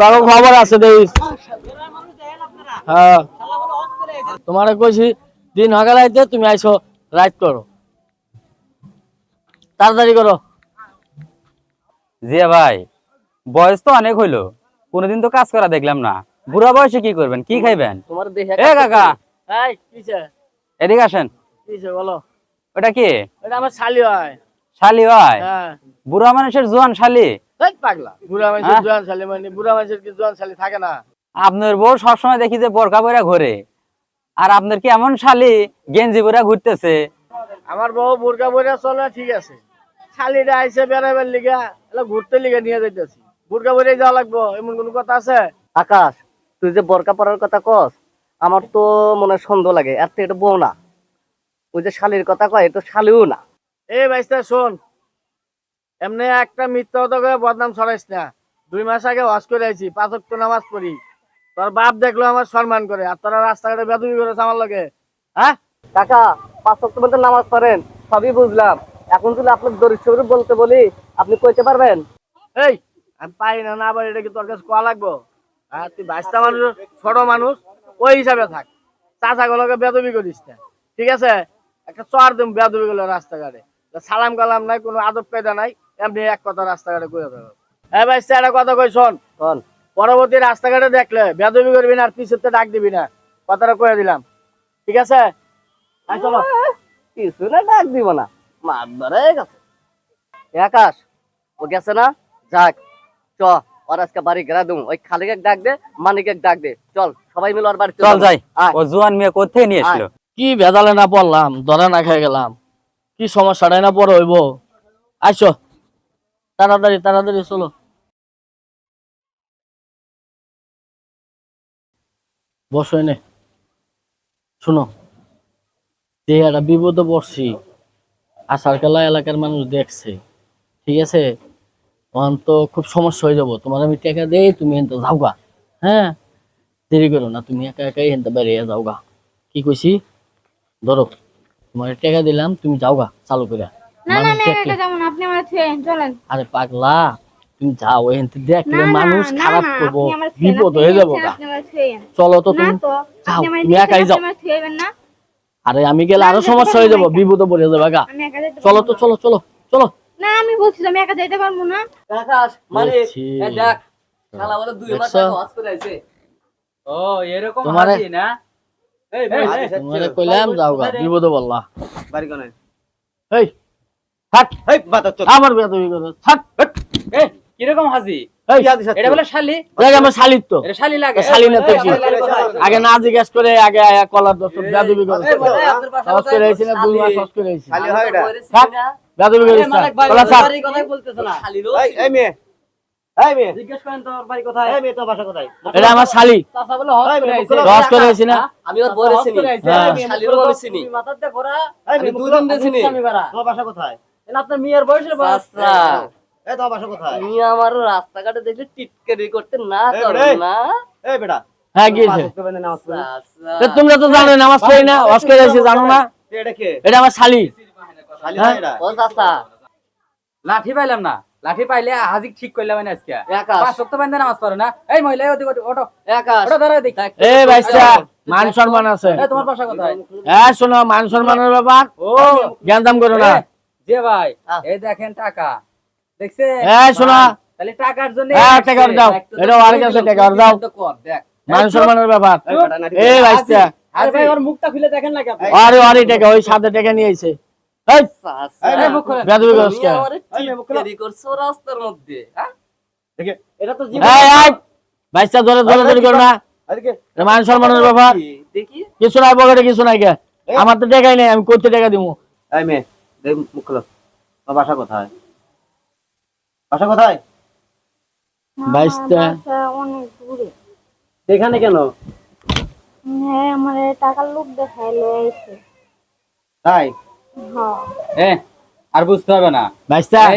তোর খবর আছে দেখিস হ্যাঁ। তোমার কইছি দিন তুমি আইসো রাইট করো। তাড়াতাড়ি করো। জিয়া ভাই বয়স তো অনেক হইল। কোনোদিন তো কাজ করা দেখলাম না। বুড়া বয়সে কি করবেন? কি খাইবেন? তোমার দেখে এ কাকা। এই কিসে এদিকে আসেন। বলো? ওটা কি? আমার শালি হয়। শালি বুড়া মানুষের জোয়ান শালি। পাগলা। বুড়া মানুষের হ্যাঁ? জোয়ান শালি মানে বুড়া মানুষের কি জোয়ান শালি থাকে না? আপনার বউ সবসময় দেখি যে বোরকা পরে ঘোরে। আর আপনার কি এমন শালি গেঞ্জি পরে ঘুরতেছে? আমার বউ বোরকা বইরা চলে ঠিক আছে। শালিটা আইসে বেড়াবার লিগা এলা ঘুরতে লিগা নিয়ে যাইতেছি। বোরকা বইরে যাওয়া লাগবো এমন কোন কথা আছে? আকাশ তুই যে বরকা পরার কথা কস আমার তো মনে সন্দেহ লাগে। আর তো এটা বউ না। ওই যে শালির কথা কয় এটা শালিও না। এই ভাইস্তা শোন। এমনি একটা মিথ্যা কথা করে বদনাম ছড়াইস না। দুই মাস আগে ওয়াজ করে আইছি পাঁচ ওয়াক্ত নামাজ পড়ি। তোর বাপ দেখল আমার সম্মান করে আর তোরা রাস্তাঘাটে বেদবি করেছে আমার লগে। হ্যাঁ? কাকা পাঁচ সপ্তাহ মধ্যে নামাজ পড়েন সবই বুঝলাম। এখন যদি আপনার দরিদ্র বলতে বলি আপনি কইতে পারবেন? এই আমি পাই না না এটা কি তোর কাছে কোয়া লাগবো? হ্যাঁ তুই বাইশটা মানুষ ছোট মানুষ ওই হিসাবে থাক। চাচা গুলোকে বেদবি করিস না। ঠিক আছে? একটা চর দিম বেদবি গুলো রাস্তাঘাটে। সালাম কালাম নাই কোনো আদব কায়দা নাই। এমনি এক কথা রাস্তাঘাটে কয়ে দেবো হ্যাঁ বাইশটা একটা কথা কই শোন। শোন। পরবর্তী রাস্তাঘাটে দেখলে বেদবি করবি না আর পিছুতে ডাক দিবি না। কথাটা কয়ে দিলাম। ঠিক আছে? চলো। কিছু না ডাক দিব না। গেছে। আকাশ ও গেছে না? যাক চ ওর আজকে বাড়ি গেরা দুম। ওই খালিকে ডাক দে মানিকে ডাক দে। চল সবাই মিলে ওর বাড়িতে চল। যাই। ও জোয়ান মেয়ে কোথায় নিয়ে এসলো কি ভেজালে না পড়লাম ধরা না খেয়ে গেলাম। কি সমস্যাটাই না পড়ে হইব। আইসো। তাড়াতাড়ি তাড়াতাড়ি, চলো। বসো এনে। শুনো একটা বিপদে পড়ছি আসার কালা এলাকার মানুষ দেখছে, ঠিক আছে? তখন তো খুব সমস্যা হয়ে যাব। তোমার আমি টাকা দেই, তুমি এনতে যাওগা। হ্যাঁ? দেরি করো না, তুমি একা একাই এনতে বেরিয়ে যাওগা। কি কইছি? ধরো, তোমার টাকা দিলাম, তুমি যাওগা, চালু করে না না মানুষ আমি একা যেমন আপনি আমার থুয়ে চলেন। আরে পাগলা তুমি যাও এনতে দেখলে না না মানুষ খারাপ করব আপনি আমার থুয়েন, বিপদ হয়ে যাব দেখছেন, গা। আপনি আমার থুয়েন। চলো তো তুমি যাও, তুমি একাই যাও। আমার থুয়েবেন না। আরে আমি গেলে আরও সমস্যা পারব হয়ে না যাব। বিপদে পড়ে যাবে গা। চলো তো চলো চলো চলো। না আমি বলছি আমি একা যেতে পারব না। তোমারে- তোমারে কইলাম যাও গা বিপদে বললা বাড়ি কোনে এই থাক এই বাতা চল আমার বিয়া করো। থাক এ কীরকম হাসি এই এটা বলে শালি? দেখ আমার শালির তো। এটা শালি লাগে। শালি না তো কি? আমার শালি কোথায়? আগে না জিজ্ঞেস করে আগে কলার দর্শক আইছি না দুই মাস আইছি হয় এটা। থাক কলা থাক। বলতেছ না। এই এই মেয়ে। এটা আমার শালি। না? আমি ওর হ্যাঁ। আমি বাসা কোথায়? আপনার মেয়ের বয়সের চাচা এই তোর বাসা কোথায়? তুমি আমার রাস্তাঘাটে দেখলে টিটকারি করতে না এই না। এই বেটা। হ্যাঁ গিয়েছে। তোমরা তো জানো নামাজ পড়ি না ওয়াজ করে জানো না। এটা কে? এটা আমার শালি। হ্যাঁ? এটা? ও চাচা। লাঠি পাইলাম না। লাঠি পাইলে হাজিক ঠিক করলাম না আজকে। পাঁচ বান্ধে নামাজ পড়ো না। এই মহিলা ওদিক এ ভাইসা মান সম্মান আছে। এই তোমার বাসা কোথায়? হ্যাঁ শোনো মান সম্মানের ব্যাপার। ও। জ্ঞান দাম করো না। এ, যে ভাই এই দেখেন টাকা। দেখছেন? এই শোনো। তাহলে টাকার জন্য হ্যাঁ টাকা দাও। এটা ওর কাছে টাকা দাও। দেখ। সম্মানের ব্যাপার। এই আরে ভাই ওর মুখটা খুলে দেখেন না কেন? আরে আরে টাকা ওই সাথে টাকা নিয়ে আইছে। এই! মুখ খোলেন। বেদবি করছ তুমি কে আমারে টিটকারি করছ রাস্তার মধ্যে হ্যাঁ? দেখে এটা তো এই এই! ভাইসা ধরে ধরে ধরে করো না। মান সম্মানের ব্যাপার। দেখি কিছু নাই পকেটে কিছু নাই কে। আমার তো টাকাই নেই আমি করতে টাকা এই মেয়ে। দেখ মুখ খোলো তোর বাসা কোথায়? বাসা কোথায়? বাইশটা। অনেক দূরে। এখানে কেন? হ্যাঁ আমার টাকার লোক দেখাইলো এসে তাই? হ্যাঁ। আর বুঝতে হবে না।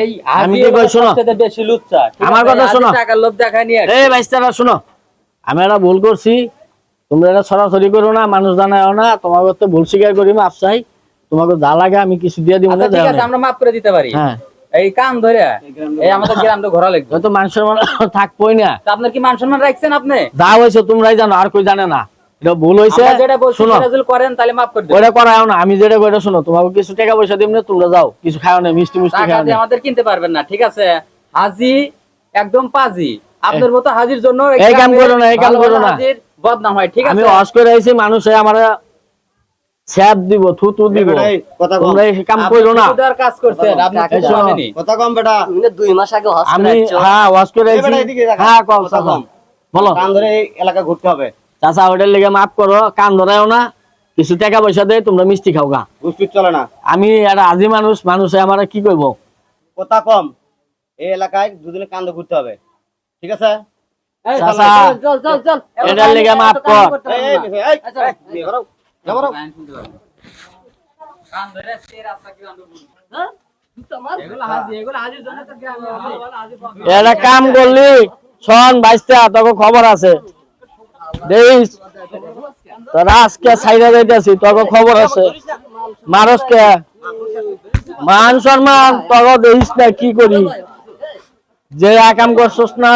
এই আমি কি কই শোনো। সবচেয়ে বেশি লুচ্চা। আমার কথা হাজি শোনো। টাকার লোভ দেখায় নিয়ে এই ভাইস্তারা শোনো। আমি একটা ভুল করছি। তোমরা এটা সরাসরি করো না মানুষ জানাও না। তোমাকে তো ভুল স্বীকার করি মাপ চাই। তোমাকে যা লাগে আমি কিছু দিয়ে দিব না আচ্ছা, ঠিক আছে আমরা মাফ করে দিতে পারি। হ্যাঁ। এই কান ধরে এই আমাদের গ্রামটা ঘোরা লাগবে। তো মনে থাকবোই না। তা আপনার কি মান সম্মান রাখছেন আপনি? যা হয়েছে তোমরাই জানো আর কই জানে না। এটা ভুল হয়েছে। আমরা যেটা বলছি শোনো। সেটা যদি করেন তাহলে মাফ করে ওটা করাও না। আমি যেটা কইটা শোনো তোমাকে কিছু টাকা পয়সা না তোমরা যাও। কিছু খাও না মিষ্টি মিষ্টি খাও না। আমাদের কিনতে পারবেন না ঠিক আছে? হাজি একদম পাজি। আপনার মতো হাজির জন্য এই কাম করো না, এই কাম ভালো ভালো করো না। বদনাম হয় ঠিক আমি আছে? অস করে আইছি মানুষে আমার স্যাপ দিব থুতু দিব তোমরা এই কাম করো না কাজ করছেন আপনি কথা কম বেটা দুই মাস আগে হস আমি হ্যাঁ ওয়াশ করে আইছি। হ্যাঁ কম কম। বলো কান ধরে এই এলাকা ঘুরতে হবে চাচা ওটার লেগে মাফ করো কান ধরাও না কিছু টাকা পয়সা দেয় তোমরা মিষ্টি খাও গা চলে না আমি একটা আজি মানুষ মানুষে আমার কি করব কথা কম এই এলাকায় দুদিনে কান্দ ঘুরতে হবে ঠিক আছে এই, চাচা চল চল চল এটার লেগে মাফ কর কি এটা কাম করলি, শোন বাইসটা তোকে খবর আছে। দেখিস, তোরা আজকে সাইডে যাইতেছি, তোকে খবর আছে। মানুষকে মান সম্মান, তোকে দেখিস না, কি করি? যে কাম করছস না।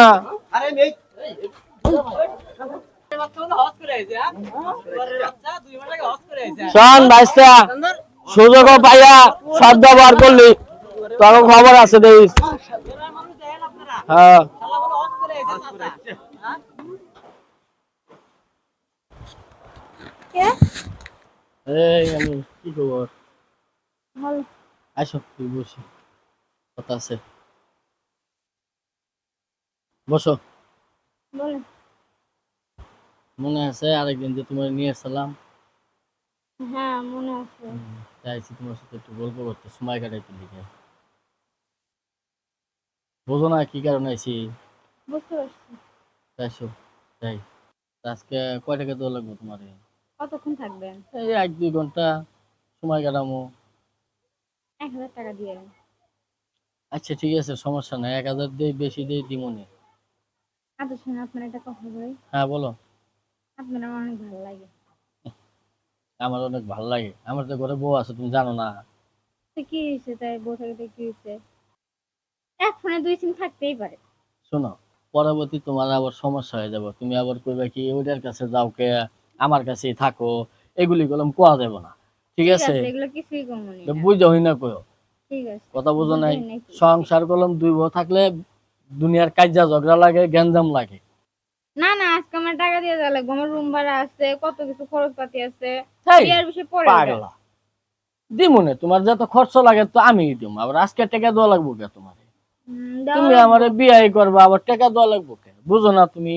শোন সুযোগ পাইয়া সদ ব্যবহার করলি। তোকে খবর আছে দেখিস। হ্যাঁ। এই আমি কি খবর? বল। আসো তুই বসি। কথা আছে। বসো। বলেন মনে আছে আরেকদিন যে তোমার নিয়ে এসেছিলাম? হ্যাঁ মনে আছে। চাইছি তোমার সাথে একটু গল্প করতে সময় কাটাইতে লিখে। বোঝো না কি কারণে আইছি? বুঝতে পারছি। যাই আজকে কয় টাকা দেওয়া লাগবে তোমার? কতক্ষণ থাকবেন এই এক দুই ঘণ্টা সময় কাটামো। এক হাজার টাকা দিয়ে। আচ্ছা ঠিক আছে সমস্যা নাই। এক হাজার দিয়ে বেশি দিয়ে দিমনি আচ্ছা শুনে আপনার কথা বলি। হ্যাঁ বলো। আপনার আমার অনেক ভালো লাগে। আমার অনেক ভালো লাগে। আমার তো ঘরে বউ আছে তুমি জানো না। তো কি হয়েছে? তাই বউ থাকতে কি হয়েছে? এক ফোনে দুই সিম থাকতেই পারে। শোনো পরবর্তী তোমার আবার সমস্যা হয়ে যাবে। তুমি আবার কইবে কি ওইটার কাছে যাও কে আমার কাছেই থাকো। এগুলি কলম কোয়া যাবে না। ঠিক আছে? এগুলো কিছুই কমনি বুঝো না কয়ো ঠিক আছে কথা বুঝো নাই? সংসার কলম দুই বউ থাকলে দুনিয়ার কাজা ঝগড়া লাগে গ্যাঞ্জাম লাগে। দেওয়া লাগবে আমার রুম ভাড়া আছে কত কিছু খরচ পাতি আছে বিয়ার বিষয়ে পরে পাগলা। দিমুনে তোমার যত খরচ লাগে তো আমি দিম আবার আজকে টাকা দেওয়া লাগবো কে তোমার? তুমি আমার বিয়ে করবা আবার টাকা দেওয়া লাগবো কে? বুঝো না তুমি।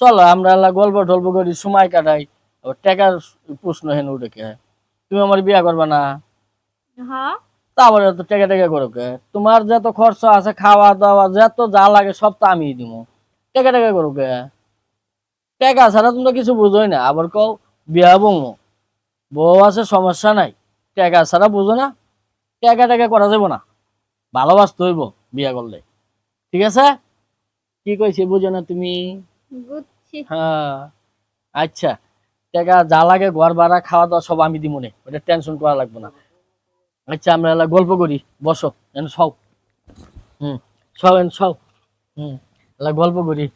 চলো আমরা গল্প টল্প করি সময় কাটাই আবার টাকার প্রশ্ন হেন উঠে কে? তুমি আমার বিয়া করবা না? হ্যাঁ। তা আবার এত টাকা টাকা করো কে? তোমার যত খরচ আছে খাওয়া দাওয়া যত যা লাগে সব তো আমি দিব টাকা টাকা করো কে? টাকা ছাড়া তোমরা কিছু বুঝোই না। আবার কও বিয়া বমো বউ আছে সমস্যা নাই। টাকা ছাড়া বুঝো না। টাকা টাকা করা যাব না। ভালোবাসতে হইব বিয়া করলে। ঠিক আছে? কি কইছি বুঝো না তুমি? বুঝছি। হ্যাঁ। আচ্ছা। টাকা যা লাগে ঘর ভাড়া খাওয়া দাওয়া সব আমি দিব নে। ওটা টেনশন করা লাগবে না। আচ্ছা আমরা এলা গল্প করি। বসো এন সব হুম সব এন সব হুম এলা গল্প করি।